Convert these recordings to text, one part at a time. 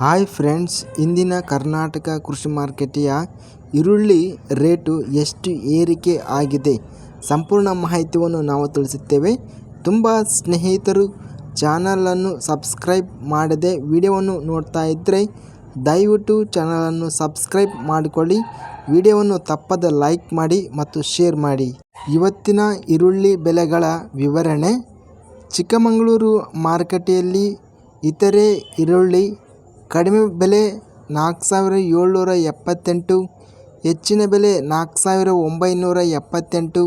Hi friends, ಇಂದಿನ ಕರ್ನಾಟಕ ಕೃಷಿ ಮಾರುಕಟ್ಟೆಯ ಈರುಳ್ಳಿ ರೇಟು ಎಷ್ಟು ಏರಿಕೆ ಆಗಿದೆ? ಸಂಪೂರ್ಣ ಮಾಹಿತಿಯನ್ನು ನಾವು ತಿಳಿಸುತ್ತೇವೆ. ತುಂಬ ಸ್ನೇಹಿತರು ಚಾನಲನ್ನು ಸಬ್ಸ್ಕ್ರೈಬ್ ಮಾಡದೆ ವಿಡಿಯೋವನ್ನು ನೋಡ್ತಾ ಇದ್ದರೆ ದಯವಿಟ್ಟು ಚಾನಲನ್ನು ಸಬ್ಸ್ಕ್ರೈಬ್ ಮಾಡಿಕೊಳ್ಳಿ. ವಿಡಿಯೋವನ್ನು ತಪ್ಪದ ಲೈಕ್ ಮಾಡಿ ಮತ್ತು ಶೇರ್ ಮಾಡಿ. ಇವತ್ತಿನ ಈರುಳ್ಳಿ ಬೆಲೆಗಳ ವಿವರಣೆ. ಚಿಕ್ಕಮಗಳೂರು ಮಾರುಕಟ್ಟೆಯಲ್ಲಿ ಇತರೆ ಈರುಳ್ಳಿ ಕಡಿಮೆ ಬೆಲೆ ನಾಲ್ಕು ಸಾವಿರ ಏಳ್ನೂರ ಎಪ್ಪತ್ತೆಂಟು, ಹೆಚ್ಚಿನ ಬೆಲೆ ನಾಲ್ಕು ಸಾವಿರ ಒಂಬೈನೂರ ಎಪ್ಪತ್ತೆಂಟು,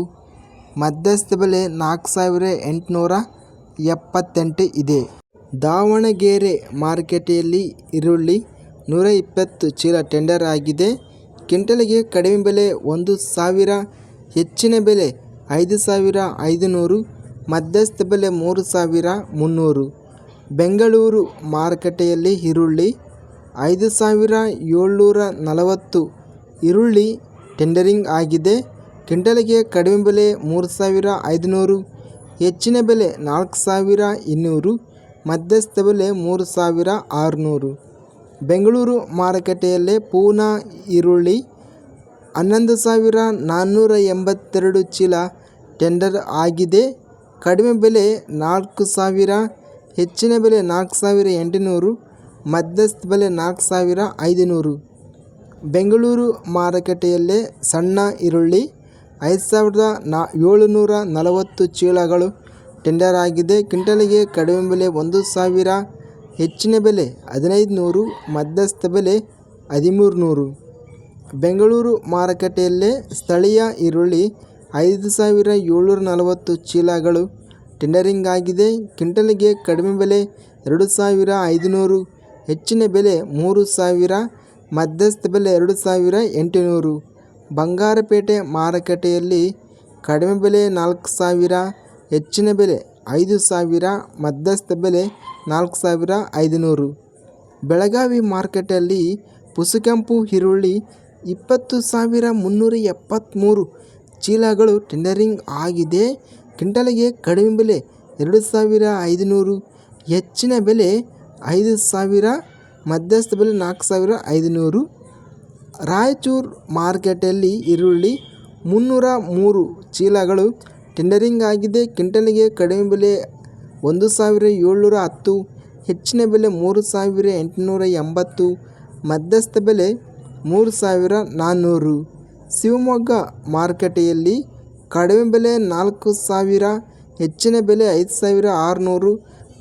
ಮಧ್ಯಸ್ಥ ಬೆಲೆ ನಾಲ್ಕು ಸಾವಿರ ಎಂಟುನೂರ ಎಪ್ಪತ್ತೆಂಟು ಇದೆ. ದಾವಣಗೆರೆ ಮಾರುಕಟ್ಟೆಯಲ್ಲಿ ಈರುಳ್ಳಿ ನೂರ ಇಪ್ಪತ್ತು ಚೀಲ ಟೆಂಡರ್ ಆಗಿದೆ. ಕ್ವಿಂಟಲಿಗೆ ಕಡಿಮೆ ಬೆಲೆ ಒಂದು ಸಾವಿರ, ಹೆಚ್ಚಿನ ಬೆಲೆ ಐದು ಸಾವಿರ ಐದುನೂರು, ಮಧ್ಯಸ್ಥ ಬೆಲೆ ಮೂರು ಸಾವಿರ ಮುನ್ನೂರು. ಬೆಂಗಳೂರು ಮಾರುಕಟ್ಟೆಯಲ್ಲಿ ಈರುಳ್ಳಿ ಐದು ಸಾವಿರ ಏಳ್ನೂರ ನಲವತ್ತು. ಈರುಳ್ಳಿ ಟೆಂಡರಿಂಗ್ ಆಗಿದೆ. ಕ್ವಿಂಟಲಿಗೆ ಕಡಿಮೆ ಬೆಲೆ ಮೂರು ಸಾವಿರ ಐದುನೂರು. ಹೆಚ್ಚಿನ ಬೆಲೆ ನಾಲ್ಕು ಸಾವಿರ ಇನ್ನೂರು. ಮಧ್ಯಸ್ಥ ಬೆಲೆ ಮೂರು ಸಾವಿರ ಆರುನೂರು. ಬೆಂಗಳೂರು ಮಾರುಕಟ್ಟೆಯಲ್ಲೇ ಪೂನಾ ಈರುಳ್ಳಿ ಹನ್ನೊಂದು ಸಾವಿರ ನಾನ್ನೂರ ಎಂಬತ್ತೆರಡು ಚೀಲ ಟೆಂಡರ್ ಆಗಿದೆ. ಕಡಿಮೆ ಬೆಲೆ ನಾಲ್ಕು ಸಾವಿರ ಹೆಚ್ಚಿನ ಬೆಲೆ ನಾಲ್ಕು ಸಾವಿರ ಎಂಟುನೂರು, ಮಧ್ಯಸ್ಥ ಬೆಲೆ ನಾಲ್ಕು ಸಾವಿರ ಐದುನೂರು. ಬೆಂಗಳೂರು ಮಾರುಕಟ್ಟೆಯಲ್ಲೇ ಸಣ್ಣ ಈರುಳ್ಳಿ, ಐದು ಸಾವಿರದ ನಾ ಏಳುನೂರ ನಲವತ್ತು ಚೀಲಗಳು. ಟೆಂಡರ್ ಆಗಿದೆ. ಕ್ವಿಂಟಲಿಗೆ ಕಡಿಮೆ ಬೆಲೆ ಒಂದು ಸಾವಿರ, ಹೆಚ್ಚಿನ ಬೆಲೆ ಹದಿನೈದು ನೂರು ಮಧ್ಯಸ್ಥ ಬೆಲೆ ಹದಿಮೂರು ನೂರು ಬೆಂಗಳೂರು ಮಾರುಕಟ್ಟೆಯಲ್ಲೇ ಸ್ಥಳೀಯ ಈರುಳ್ಳಿ ಐದು ಸಾವಿರ ಏಳ್ನೂರ ನಲವತ್ತು ಚೀಲಗಳು. ಟೆಂಡರಿಂಗ್ ಆಗಿದೆ. ಕ್ವಿಂಟಲ್ಗೆ ಕಡಿಮೆ ಬೆಲೆ ಎರಡು ಸಾವಿರ ಐದುನೂರು, ಹೆಚ್ಚಿನ ಬೆಲೆ ಮೂರು ಸಾವಿರ, ಮಧ್ಯಸ್ಥ ಬೆಲೆ ಎರಡು ಸಾವಿರ ಎಂಟುನೂರು. ಬಂಗಾರಪೇಟೆ ಮಾರುಕಟ್ಟೆಯಲ್ಲಿ ಕಡಿಮೆ ಬೆಲೆ ನಾಲ್ಕು ಸಾವಿರ, ಹೆಚ್ಚಿನ ಬೆಲೆ ಐದು ಸಾವಿರ, ಮಧ್ಯಸ್ಥ ಬೆಲೆ ನಾಲ್ಕು ಸಾವಿರ ಐದುನೂರು. ಬೆಳಗಾವಿ ಮಾರುಕಟ್ಟೆಯಲ್ಲಿ ಪುಸುಕೆಂಪು, ಈರುಳ್ಳಿ ಇಪ್ಪತ್ತು ಸಾವಿರ ಮುನ್ನೂರ ಎಪ್ಪತ್ತ್ಮೂರು ಚೀಲಗಳು ಟೆಂಡರಿಂಗ್ ಆಗಿದೆ. ಕ್ವಿಂಟಲಿಗೆ ಕಡಿಮೆ ಬೆಲೆ ಎರಡು ಸಾವಿರ ಐದುನೂರು, ಹೆಚ್ಚಿನ ಬೆಲೆ ಐದು ಸಾವಿರ, ಮಧ್ಯಸ್ಥ ಬೆಲೆ ನಾಲ್ಕು ಸಾವಿರ ಐದುನೂರು. ರಾಯಚೂರು ಮಾರ್ಕೆಟಲ್ಲಿ ಈರುಳ್ಳಿ ಮುನ್ನೂರ ಮೂರು ಚೀಲಗಳು. ಟೆಂಡರಿಂಗ್ ಆಗಿದೆ, ಕ್ವಿಂಟಲಿಗೆ ಕಡಿಮೆ ಬೆಲೆ ಒಂದು ಸಾವಿರ ಏಳ್ನೂರ ಹತ್ತು, ಹೆಚ್ಚಿನ ಬೆಲೆ ಮೂರು ಸಾವಿರ ಎಂಟುನೂರ ಎಂಬತ್ತು, ಮಧ್ಯಸ್ಥ ಬೆಲೆ ಮೂರು ಸಾವಿರ ನಾನ್ನೂರು. ಶಿವಮೊಗ್ಗ ಮಾರುಕಟ್ಟೆಯಲ್ಲಿ ಕಡಿಮೆ ಬೆಲೆ ನಾಲ್ಕು ಸಾವಿರ, ಹೆಚ್ಚಿನ ಬೆಲೆ ಐದು ಸಾವಿರ ಆರುನೂರು,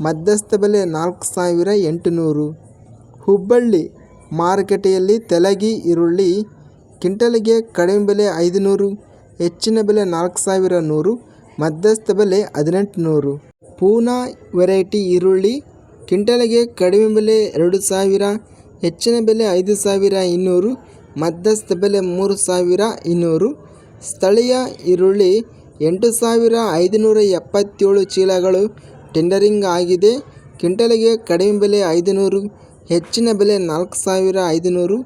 ಮಧ್ಯಸ್ಥ ಬೆಲೆ ನಾಲ್ಕು ಸಾವಿರ ಎಂಟುನೂರು. ಹುಬ್ಬಳ್ಳಿ ಮಾರುಕಟ್ಟೆಯಲ್ಲಿ ತೆಲಗಿ, ಈರುಳ್ಳಿ ಕಿಂಟಲಿಗೆ ಕಡಿಮೆ ಬೆಲೆ ಐದುನೂರು, ಹೆಚ್ಚಿನ ಬೆಲೆ ನಾಲ್ಕು ಸಾವಿರ ನೂರು, ಮಧ್ಯಸ್ಥ ಬೆಲೆ ಹದಿನೆಂಟು ನೂರು ಪೂನಾ ವೆರೈಟಿ ಈರುಳ್ಳಿ ಕಿಂಟಲಿಗೆ ಕಡಿಮೆ ಬೆಲೆ ಎರಡು ಸಾವಿರ, ಹೆಚ್ಚಿನ ಬೆಲೆ ಐದು ಸಾವಿರ ಇನ್ನೂರು, ಮಧ್ಯಸ್ಥ ಬೆಲೆ ಮೂರು ಸಾವಿರ ಇನ್ನೂರು ಸ್ಥಳೀಯ ಈರುಳ್ಳಿ ಎಂಟು ಸಾವಿರ ಐದುನೂರ ಎಪ್ಪತ್ತೇಳು ಚೀಲಗಳು ಟೆಂಡರಿಂಗ್ ಆಗಿದೆ. ಕ್ವಿಂಟಲಿಗೆ ಕಡಿಮೆ ಬೆಲೆ ಐದುನೂರು, ಹೆಚ್ಚಿನ ಬೆಲೆ ನಾಲ್ಕು ಸಾವಿರ ಐದುನೂರು,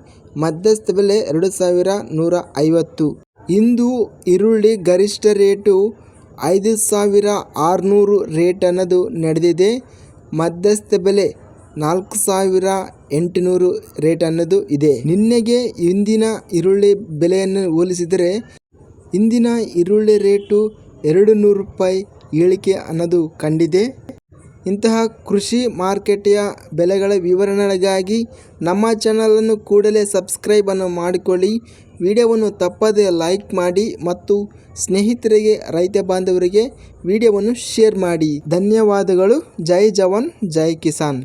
ಮಧ್ಯಸ್ಥ ಬೆಲೆ ಎರಡು ಸಾವಿರ ನೂರ ಐವತ್ತು. ಇಂದು ಈರುಳ್ಳಿ ಗರಿಷ್ಠ ರೇಟು ಐದು ಸಾವಿರ ಆರುನೂರು ರೇಟ್ ಅನ್ನೋದು ನಡೆದಿದೆ. ಮಧ್ಯಸ್ಥ ಬೆಲೆ ನಾಲ್ಕು ಸಾವಿರ ಎಂಟುನೂರು ರೇಟ್ ಅನ್ನೋದು ಇದೆ. ನಿನ್ನೆಗೆ ಇಂದಿನ ಈರುಳ್ಳಿ ಬೆಲೆಯನ್ನು ಹೋಲಿಸಿದರೆ ಇಂದಿನ ಈರುಳ್ಳಿ ರೇಟು ಎರಡು ನೂರು ರೂಪಾಯಿ ಇಳಿಕೆ ಅನ್ನೋದು ಕಂಡಿದೆ. ಇಂತಹ ಕೃಷಿ ಮಾರುಕಟ್ಟೆಯ ಬೆಲೆಗಳ ವಿವರಣೆಗಾಗಿ ನಮ್ಮ ಚಾನಲನ್ನು ಕೂಡಲೇ ಸಬ್ಸ್ಕ್ರೈಬನ್ನು ಮಾಡಿಕೊಳ್ಳಿ. ವಿಡಿಯೋವನ್ನು ತಪ್ಪದೇ ಲೈಕ್ ಮಾಡಿ ಮತ್ತು ಸ್ನೇಹಿತರಿಗೆ, ರೈತ ಬಾಂಧವರಿಗೆ ವಿಡಿಯೋವನ್ನು ಶೇರ್ ಮಾಡಿ. ಧನ್ಯವಾದಗಳು. ಜೈ ಜವಾನ್, ಜೈ ಕಿಸಾನ್.